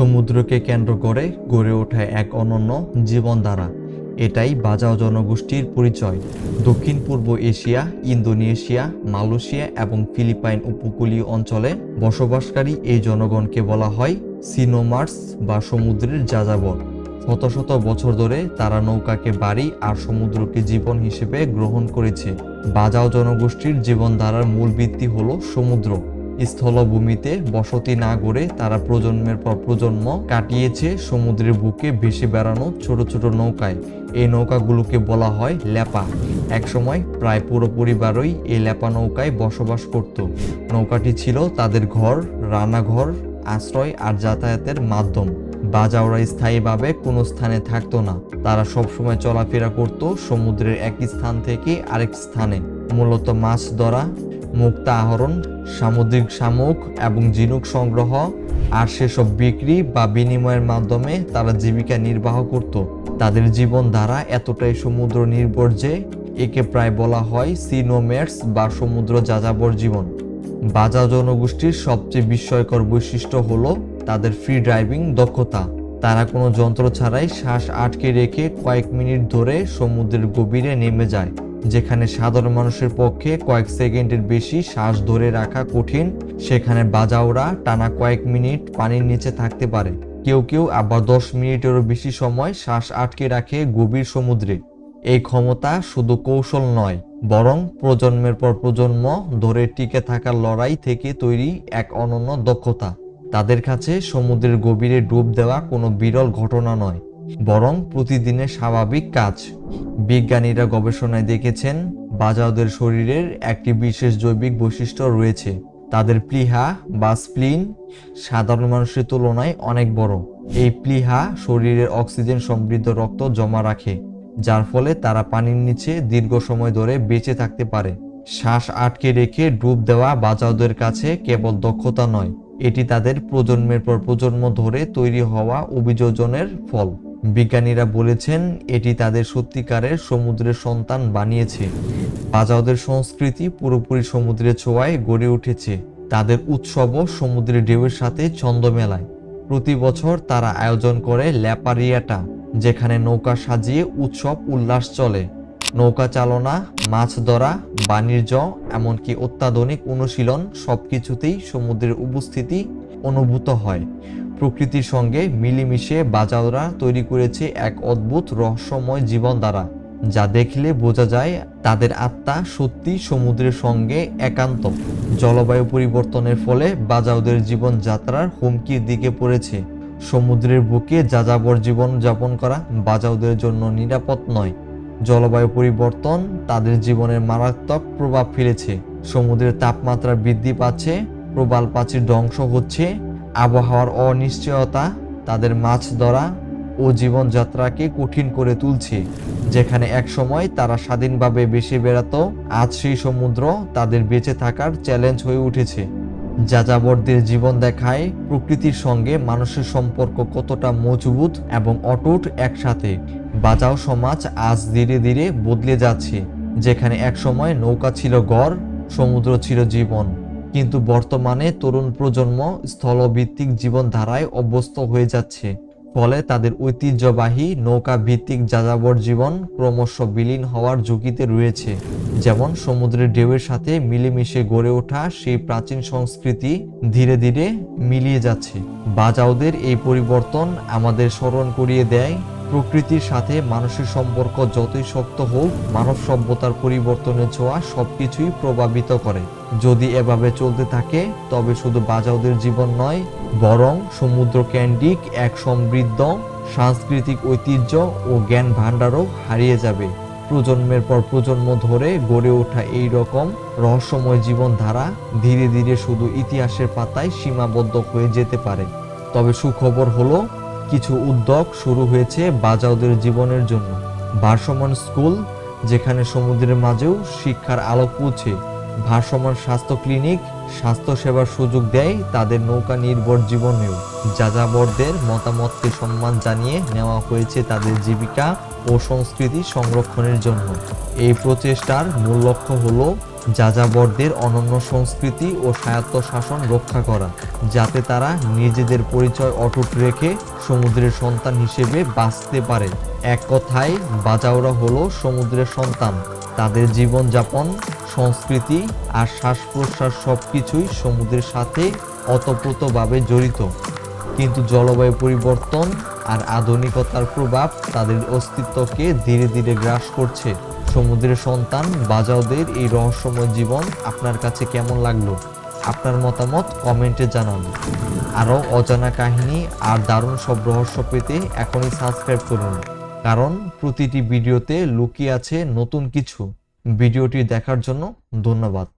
সমুদ্রকে কেন্দ্র করে গড়ে ওঠা এক অনন্য জীবনধারা। এটাই বাজাও জনগোষ্ঠীর পরিচয়। দক্ষিণ পূর্ব এশিয়া, ইন্দোনেশিয়া, মালয়েশিয়া এবং ফিলিপাইন উপকূলীয় অঞ্চলে বসবাসকারী এই জনগণকে বলা হয় সিনোমার্স বা সমুদ্রের যাযাবর। শত শত বছর ধরে তারা নৌকাকে বাড়ি আর সমুদ্রকে জীবন হিসেবে গ্রহণ করেছে। বাজাও জনগোষ্ঠীর জীবনধারার মূল ভিত্তি হলো সমুদ্র। স্থলভূমিতে বসতি না গড়ে তারা প্রজন্মের পর প্রজন্ম কাটিয়েছে সমুদ্রের বুকে ভেসে বেড়ানো ছোট ছোট নৌকায়। এই নৌকাগুলোকে বলা হয় ল্যাপা একসময় প্রায় পুরো পরিবারই এই ল্যাপা নৌকায় বসবাস করত। নৌকাটি ছিল তাদের ঘর, রান্নাঘর, আশ্রয় আর যাতায়াতের মাধ্যম। বাজাওরা স্থায়ীভাবে কোনো স্থানে থাকতো না। তারা সবসময় চলাফেরা করত সমুদ্রের এক স্থান থেকে আরেক স্থানে। মূলত মাছ ধরা, মুক্তা আহরণ সামুদ্রিক শামুক এবং ঝিনুক সংগ্রহ আর সেসব বিক্রি বা বিনিময়ের মাধ্যমে তারা জীবিকা নির্বাহ করত। তাদের জীবনধারা এতটাই সমুদ্র নির্ভর যে একে প্রায় বলা হয় সিনোমেটস বা সমুদ্র যাযাবর জীবন। বাজা জনগোষ্ঠীর সবচেয়ে বিস্ময়কর বৈশিষ্ট্য হলো তাদের ফ্রি ড্রাইভিং দক্ষতা। তারা কোনো যন্ত্র ছাড়াই শ্বাস আটকে রেখে কয়েক মিনিট ধরে সমুদ্রের গভীরে নেমে যায়। যেখানে সাধারণ মানুষের পক্ষে কয়েক সেকেন্ডের বেশি শ্বাস ধরে রাখা কঠিন, সেখানে বাজাওরা টানা কয়েক মিনিট পানির নিচে থাকতে পারে। কেউ কেউ আবার দশ মিনিটেরও বেশি সময় শ্বাস আটকে রাখে গভীর সমুদ্রে। এই ক্ষমতা শুধু কৌশল নয়, বরং প্রজন্মের পর প্রজন্ম ধরে টিকে থাকার লড়াই থেকে তৈরি এক অনন্য দক্ষতা। তাদের কাছে সমুদ্রের গভীরে ডুব দেওয়া কোনো বিরল ঘটনা নয়। বরং প্রতিদিনের স্বাভাবিক কাজ। বিজ্ঞানীরা গবেষণায় দেখেছেন বাজাওদের শরীরের একটি বিশেষ জৈবিক বৈশিষ্ট্য রয়েছে। তাদের প্লিহা বা স্প্লিন সাধারণ মানুষের তুলনায় অনেক বড়। এই প্লিহা শরীরের অক্সিজেন সমৃদ্ধ রক্ত জমা রাখে, যার ফলে তারা পানির নিচে দীর্ঘ সময় ধরে বেঁচে থাকতে পারে। শ্বাস আটকে রেখে ডুব দেওয়া বাজাওদের কাছে কেবল দক্ষতা নয়, এটি তাদের প্রজন্মের পর প্রজন্ম ধরে তৈরি হওয়া অভিযোজনের ফল। বিজ্ঞানীরা বলেছেন, এটি তাদের সত্যিকারের সমুদ্রের সন্তান বানিয়েছে। বাজাওদের সংস্কৃতি পুরোপুরি সমুদ্রের ছোঁয়ায় গড়ে উঠেছে। তাদের উৎসবও সমুদ্রের ঢেউয়ের সাথে ছন্দ মেলায় প্রতি বছর তারা আয়োজন করে ল্যাপারিয়াটা, যেখানে নৌকা সাজিয়ে উৎসব উল্লাস চলে। নৌকা চালনা, মাছ ধরা, বাণিজ্য, এমনকি অত্যাধুনিক অনুশীলন সবকিছুতেই সমুদ্রের উপস্থিতি অনুভূত হয়। প্রকৃতির সঙ্গে মিলেমিশে বাজাওরা তৈরি করেছে এক অদ্ভুত রহস্যময় জীবনধারা, যা দেখলে বোঝা যায় তাদের আত্মা সত্যি সমুদ্রের সঙ্গে একান্ত। জলবায়ু পরিবর্তনের ফলে বাজাওদের জীবনযাত্রার হুমকির দিকে পড়েছে। সমুদ্রের বুকে যাযাবর জীবন যাপন করা বাজাওদের জন্য নিরাপদ নয়। জলবায়ু পরিবর্তন তাদের জীবনের মারাত্মক প্রভাব ফেলেছে। সমুদ্রের তাপমাত্রা বৃদ্ধি পাচ্ছে, প্রবাল প্রাচীর ধ্বংস হচ্ছে আবহাওয়ার অনিশ্চয়তা, তাদের মাছ ধরা ও জীবনযাত্রাকে কঠিন করে তুলছে, যেখানে একসময় তারা স্বাধীনভাবে বেশি বেড়াতো, আজ সেই সমুদ্র তাদের বেঁচে থাকার চ্যালেঞ্জ হয়ে উঠেছে। যাযাবরদের জীবন দেখায় প্রকৃতির সঙ্গে মানুষের সম্পর্ক কতটা মজবুত এবং অটুট একসাথে। বাজাও সমাজ আজ ধীরে ধীরে বদলে যাচ্ছে, যেখানে একসময় নৌকা ছিল গড় সমুদ্র ছিল জীবন। কিন্তু বর্তমানে তরুণ প্রজন্ম স্থলভিত্তিক জীবনধারায় অভ্যস্ত হয়ে যাচ্ছে। ফলে তাদের ঐতিহ্যবাহী নৌকা ভিত্তিক যাযাবর জীবন ক্রমশ বিলীন হওয়ার ঝুঁকিতে রয়েছে। যেমন সমুদ্রের ঢেউয়ের সাথে মিলেমিশে গড়ে ওঠা সেই প্রাচীন সংস্কৃতি ধীরে ধীরে মিলিয়ে যাচ্ছে। বাজাওদের এই পরিবর্তন আমাদের স্মরণ করিয়ে দেয় প্রকৃতির সাথে মানুষের সম্পর্ক যতই শক্ত হোক, মানব সভ্যতার পরিবর্তনের ছোঁয়া সবকিছুই প্রভাবিত করে। যদি এভাবে চলতে থাকে, তবে শুধু বাজাওদের জীবন নয়, বরং সমুদ্র ক্যান্ডিক এক সমৃদ্ধ সাংস্কৃতিক ঐতিহ্য ও জ্ঞান ভাণ্ডারও হারিয়ে যাবে। প্রজন্মের পর প্রজন্ম ধরে গড়ে ওঠা এই রকম রহস্যময় জীবনধারা ধীরে ধীরে শুধু ইতিহাসের পাতায় সীমাবদ্ধ হয়ে যেতে পারে। তবে সুখবর হলো কিছু উদ্যোগ শুরু হয়েছে বাজাওদের জীবনের জন্য। ভারসমান স্কুল, যেখানে সমুদ্রের মাঝেও শিক্ষার আলো পৌঁছে। ভারসমান স্বাস্থ্য ক্লিনিক স্বাস্থ্যসেবার সুযোগ দেয়, তাদের নৌকা নির্ভর জীবনেও। যাযাবরদের মতামতকে সম্মান জানিয়ে নেওয়া হয়েছে তাদের জীবিকা ও সংস্কৃতি সংরক্ষণের জন্য। এই প্রচেষ্টার মূল লক্ষ্য হল যাযাবরদের অনন্য সংস্কৃতি ও স্বায়ত্তশাসন রক্ষা করা, যাতে তারা নিজেদের পরিচয় অটুট রেখে সমুদ্রের সন্তান হিসেবে বাঁচতে পারে। এক কথায়, বাজাওরা হলো সমুদ্রের সন্তান। তাদের জীবনযাপন, সংস্কৃতি আর শ্বাস প্রশ্বাস সব কিছুই সমুদ্রের সাথে অতপ্রতভাবে জড়িত। কিন্তু জলবায়ু পরিবর্তন আর আধুনিকতার প্রভাব তাদের অস্তিত্বকে ধীরে ধীরে গ্রাস করছে। সমুদ্রের সন্তান বাজাওদের এই রহস্যময় জীবন আপনার কাছে কেমন লাগল? আপনার মতামত কমেন্টে জানান। আরও অজানা কাহিনী আর দারুণ সব রহস্য পেতে এখনই সাবস্ক্রাইব করুন। কারণ প্রতিটি ভিডিওতে লুকিয়ে আছে নতুন কিছু। ভিডিওটি দেখার জন্য ধন্যবাদ।